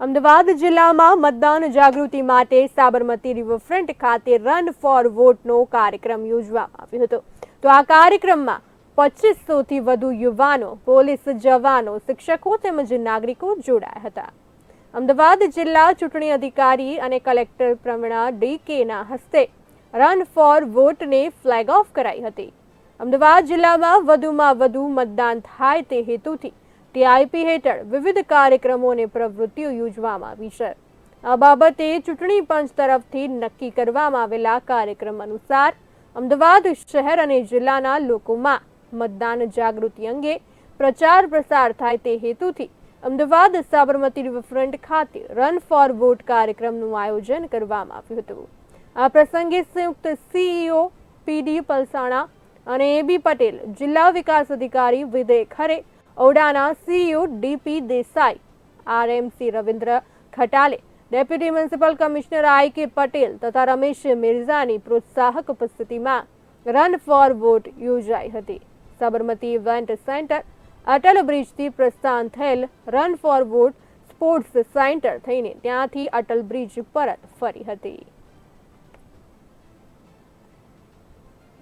અમદાવાદ જિલ્લામાં મતદાન જાગૃતિ માટે સાબરમતી રિવરફ્રન્ટ ખાતે રન ફોર વોટનો કાર્યક્રમ યોજવામાં આવ્યો હતો. તો આ કાર્યક્રમમાં પચીસોથી વધુ યુવાનો, પોલીસ જવાનો, શિક્ષકો તેમજ નાગરિકો જોડાયા હતા. અમદાવાદ જિલ્લા ચૂંટણી અધિકારી અને કલેક્ટર પ્રવીણા ડીકેના હસ્તે રન ફોર વોટને ફ્લેગ ઓફ કરાઈ હતી. અમદાવાદ જિલ્લામાં વધુમાં વધુ મતદાન થાય તે હેતુથી ટીઆઈપી હેઠળ વિવિધ કાર્યક્રમો અને પ્રવૃત્તિઓ યોજવામાં આવી છે. આ બાબતે ચૂંટણી પંચ તરફથી નક્કી કરવામાં આવેલા કાર્યક્રમ અનુસાર અમદાવાદ શહેર અને જિલ્લાના લોકોમાં મતદાન જાગૃતિ અંગે પ્રચાર પ્રસાર થાય તે હેતુથી અમદાવાદ સાબરમતી રિવરફ્રન્ટ ખાતે રન ફોર વોટ કાર્યક્રમનું આયોજન કરવામાં આવ્યું હતું. આ પ્રસંગે સંયુક્ત સીઈઓ પીડી પલસાણા અને એબી પટેલ જિલ્લા વિકાસ અધિકારી વિદય Khare ઔડાના CU DP Desai, RMC Ravindra Khatale, deputy municipal commissioner I K Patel તથા રમેશ મિર્ઝાની પ્રોત્સાહક ઉપસ્થિતિમાં રન ફોર વોટ યોજાઈ હતી. સાબરમતી ઇવેન્ટ સેન્ટર, અટલ બ્રિજથી પ્રસ્થાન થયેલ run for vote sports centre થઈને ત્યાંથી અટલ બ્રિજ પરત ફરી હતી.